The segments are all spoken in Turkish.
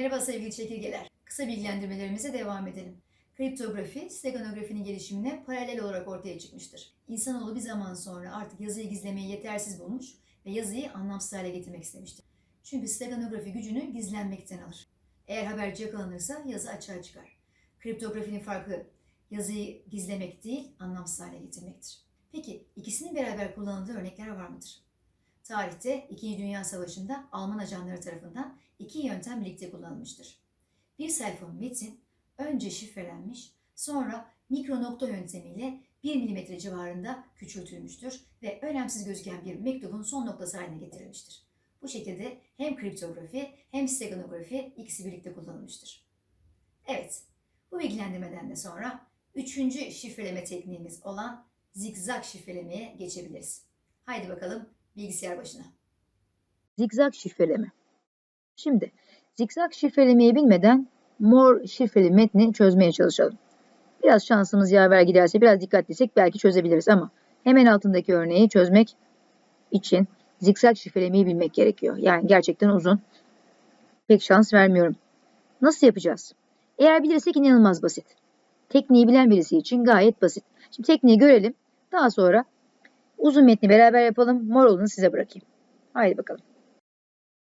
Merhaba sevgili çekirgeler. Kısa bilgilendirmelerimize devam edelim. Kriptografi, steganografinin gelişimine paralel olarak ortaya çıkmıştır. İnsanoğlu bir zaman sonra artık yazıyı gizlemeyi yetersiz bulmuş ve yazıyı anlamsız hale getirmek istemiştir. Çünkü steganografi gücünü gizlenmekten alır. Eğer haberci yakalanırsa yazı açığa çıkar. Kriptografinin farkı yazıyı gizlemek değil, anlamsız hale getirmektir. Peki ikisinin beraber kullanıldığı örnekler var mıdır? Tarihte İkinci Dünya Savaşı'nda Alman ajanları tarafından iki yöntem birlikte kullanılmıştır. Bir sayfa metin önce şifrelenmiş, sonra mikro nokta yöntemiyle 1 mm civarında küçültülmüştür ve önemsiz gözüken bir mektubun son noktası haline getirilmiştir. Bu şekilde hem kriptografi hem steganografi ikisi birlikte kullanılmıştır. Evet, bu bilgilendirmeden de sonra üçüncü şifreleme tekniğimiz olan zigzag şifrelemeye geçebiliriz. Haydi bakalım bilgisayar başına. Zigzag şifreleme. Şimdi zigzag şifrelemeyi bilmeden mor şifreli metni çözmeye çalışalım. Biraz şansımız yaver giderse biraz dikkatliysek belki çözebiliriz ama hemen altındaki örneği çözmek için zigzag şifrelemeyi bilmek gerekiyor. Yani gerçekten uzun. Pek şans vermiyorum. Nasıl yapacağız? Eğer bilirsek inanılmaz basit. Tekniği bilen birisi için gayet basit. Şimdi tekniği görelim. Daha sonra uzun metni beraber yapalım. Mor olanı size bırakayım. Haydi bakalım.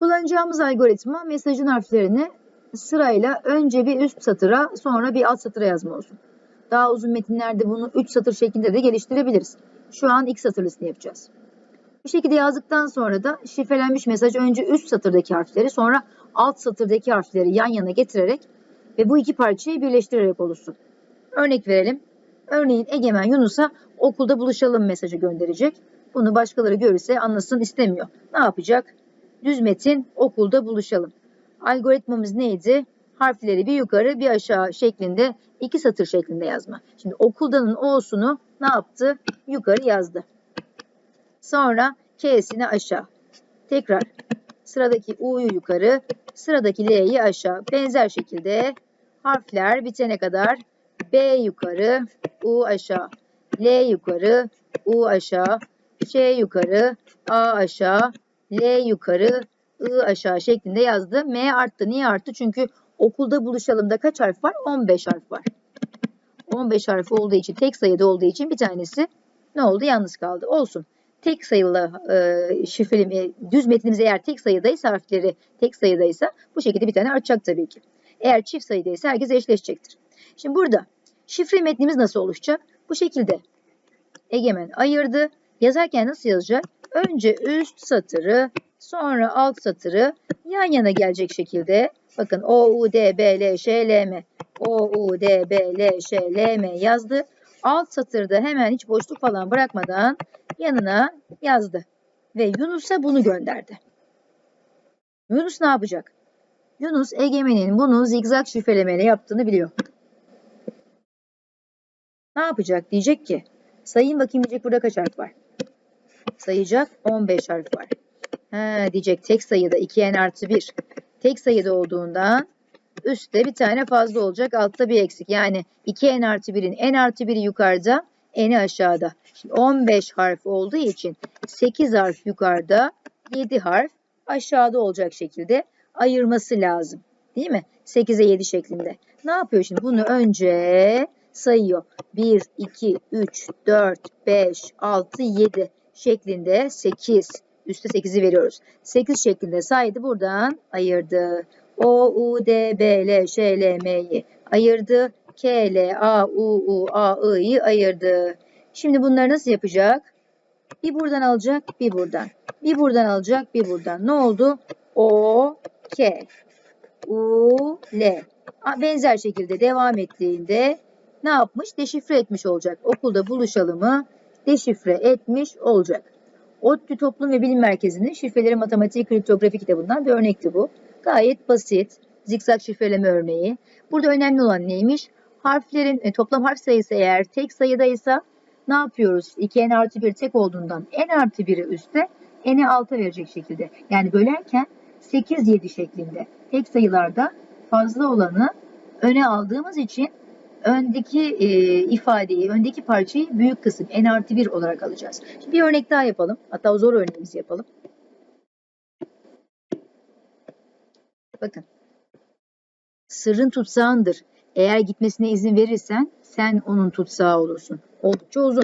Kullanacağımız algoritma mesajın harflerini sırayla önce bir üst satıra sonra bir alt satıra yazma olsun. Daha uzun metinlerde bunu 3 satır şeklinde de geliştirebiliriz. Şu an ilk satırlısını yapacağız. Bu şekilde yazdıktan sonra da şifrelenmiş mesaj önce üst satırdaki harfleri sonra alt satırdaki harfleri yan yana getirerek ve bu iki parçayı birleştirerek oluşsun. Örnek verelim. Örneğin Egemen Yunus'a okulda buluşalım mesajı gönderecek. Bunu başkaları görürse anlasın istemiyor. Ne yapacak? Düz metin okulda buluşalım. Algoritmamız neydi? Harfleri bir yukarı bir aşağı şeklinde iki satır şeklinde yazma. Şimdi okuldanın o'sunu ne yaptı? Yukarı yazdı. Sonra k'sini aşağı. Tekrar sıradaki u'yu yukarı, sıradaki l'yi aşağı. Benzer şekilde harfler bitene kadar b yukarı, u aşağı. L yukarı, u aşağı, Ç yukarı, A aşağı, L yukarı, I aşağı şeklinde yazdı. M arttı. Niye arttı? Çünkü okulda buluşalımda kaç harf var? 15 harf var. 15 harf olduğu için, tek sayıda olduğu için bir tanesi ne oldu? Yalnız kaldı. Olsun. Tek sayılı e, şifreli, düz metnimiz eğer tek sayıdaysa harfleri tek sayıdaysa bu şekilde bir tane artacak tabii ki. Eğer çift sayıdaysa herkes eşleşecektir. Şimdi burada şifre metnimiz nasıl oluşacak? Bu şekilde Egemen ayırdı. Yazarken nasıl yazacak? Önce üst satırı, sonra alt satırı yan yana gelecek şekilde. Bakın O, U, D, B, L, Ş, L, M. O, U, D, B, L, Ş, L, M yazdı. Alt satırda hemen hiç boşluk falan bırakmadan yanına yazdı. Ve Yunus'a bunu gönderdi. Yunus ne yapacak? Yunus Egemen'in bunu zigzag şifrelemeyle yaptığını biliyor. Ne yapacak? Diyecek ki sayayım bakayım diyecek burada kaç harf var? Sayacak 15 harf var. He, diyecek tek sayıda 2n artı 1. Tek sayıda olduğundan üstte bir tane fazla olacak altta bir eksik. Yani 2n artı 1'in n artı 1'i yukarıda n'i aşağıda. Şimdi 15 harf olduğu için 8 harf yukarıda 7 harf aşağıda olacak şekilde ayırması lazım. Değil mi? 8'e 7 şeklinde. Ne yapıyor şimdi? Bunu önce sayıyor. 1, 2, 3, 4, 5, 6, 7 şeklinde 8. Üste 8'i veriyoruz. 8 şeklinde saydı. Buradan ayırdı. O, U, D, B, L, Ş, L, M'yi ayırdı. K, L, A, U, U, A, I'yi ayırdı. Şimdi bunları nasıl yapacak? Bir buradan alacak, bir buradan. Bir buradan alacak, bir buradan. Ne oldu? O, K, U, L. Benzer şekilde devam ettiğinde ne yapmış? Deşifre etmiş olacak. Okulda buluşalımı deşifre etmiş olacak. ODTÜ Toplum ve Bilim Merkezi'nin şifreleri matematik kriptografi kitabından bir örnekti bu. Gayet basit. Zikzak şifreleme örneği. Burada önemli olan neymiş? Harflerin e, toplam harf sayısı eğer tek sayıdaysa ne yapıyoruz? 2n artı 1 tek olduğundan n artı 1'i üstte n'i alta verecek şekilde. Yani bölerken 8-7 şeklinde. Tek sayılarda fazla olanı öne aldığımız için öndeki e, ifadeyi, öndeki parçayı büyük kısım n artı 1 olarak alacağız. Şimdi bir örnek daha yapalım. Hatta zor örneğimizi yapalım. Bakın. Sırrın tutsağındır. Eğer gitmesine izin verirsen sen onun tutsağı olursun. Oldukça uzun.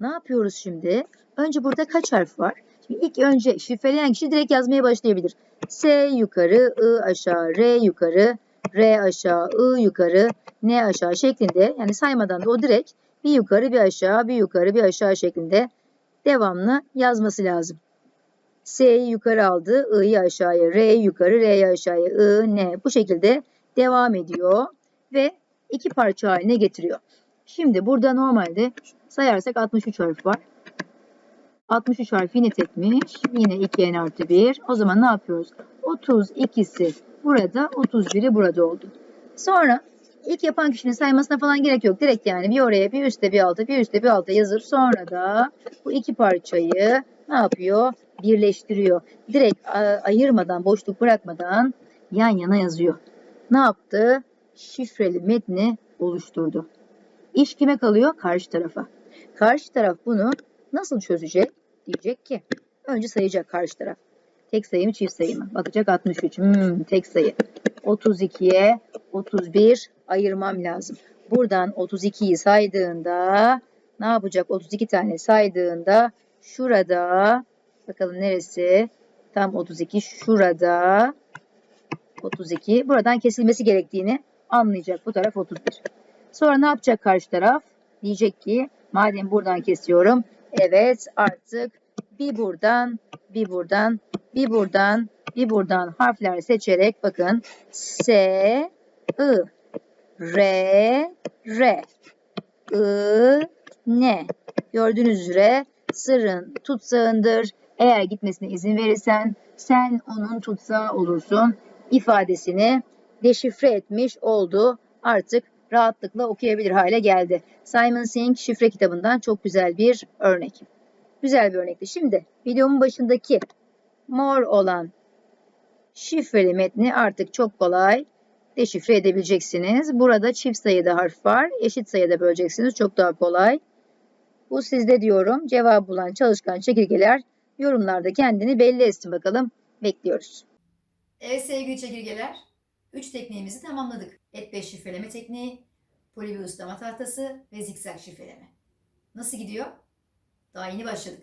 Ne yapıyoruz şimdi? Önce burada kaç harf var? Şimdi ilk önce şifreleyen kişi direkt yazmaya başlayabilir. S yukarı, I aşağı, R yukarı, R aşağı, I yukarı, N aşağı şeklinde yani saymadan da o direkt bir yukarı bir aşağı bir yukarı bir aşağı şeklinde devamlı yazması lazım. S'yi yukarı aldı, I'yi aşağıya, R'yi yukarı, R'yi aşağıya, I, N bu şekilde devam ediyor ve iki parça haline getiriyor. Şimdi burada normalde sayarsak 63 harf var. 63 harf yine tekmiş. Yine 2 n artı 1. O zaman ne yapıyoruz? 32'si burada, 31'i burada oldu. Sonra ilk yapan kişinin saymasına falan gerek yok. Direkt yani bir oraya, bir üstte, bir alta, bir üstte, bir alta yazıp sonra da bu iki parçayı ne yapıyor? Birleştiriyor. Direkt ayırmadan, boşluk bırakmadan yan yana yazıyor. Ne yaptı? Şifreli metni oluşturdu. İş kime kalıyor? Karşı tarafa. Karşı taraf bunu nasıl çözecek? Diyecek ki önce sayacak karşı taraf. Tek sayı mı çift sayı mı? Bakacak 63. Hmm, tek sayı. 32'ye 31 ayırmam lazım. Buradan 32'yi saydığında ne yapacak? 32 tane saydığında şurada bakalım neresi? Tam 32 şurada 32. Buradan kesilmesi gerektiğini anlayacak. Bu taraf 31. Sonra ne yapacak karşı taraf? Diyecek ki madem buradan kesiyorum. Evet artık bir buradan, bir buradan, bir buradan, bir buradan harfler seçerek bakın S, I, R, R, I, N. Gördüğünüz üzere sırrın tutsağındır. Eğer gitmesine izin verirsen sen onun tutsağı olursun ifadesini deşifre etmiş oldu. Artık rahatlıkla okuyabilir hale geldi. Simon Singh şifre kitabından çok güzel bir örnek. Güzel bir örnekti. Şimdi videomun başındaki mor olan şifreli metni artık çok kolay deşifre edebileceksiniz. Burada çift sayıda harf var. Eşit sayıda böleceksiniz. Çok daha kolay. Bu sizde diyorum. Cevabı bulan çalışkan çekirgeler yorumlarda kendini belli etsin bakalım. Bekliyoruz. Evet sevgili çekirgeler, 3 tekniğimizi tamamladık. Et 5 şifreleme tekniği, poli bir ıslama tahtası ve zikzak şifreleme. Nasıl gidiyor? Daha yeni başladık.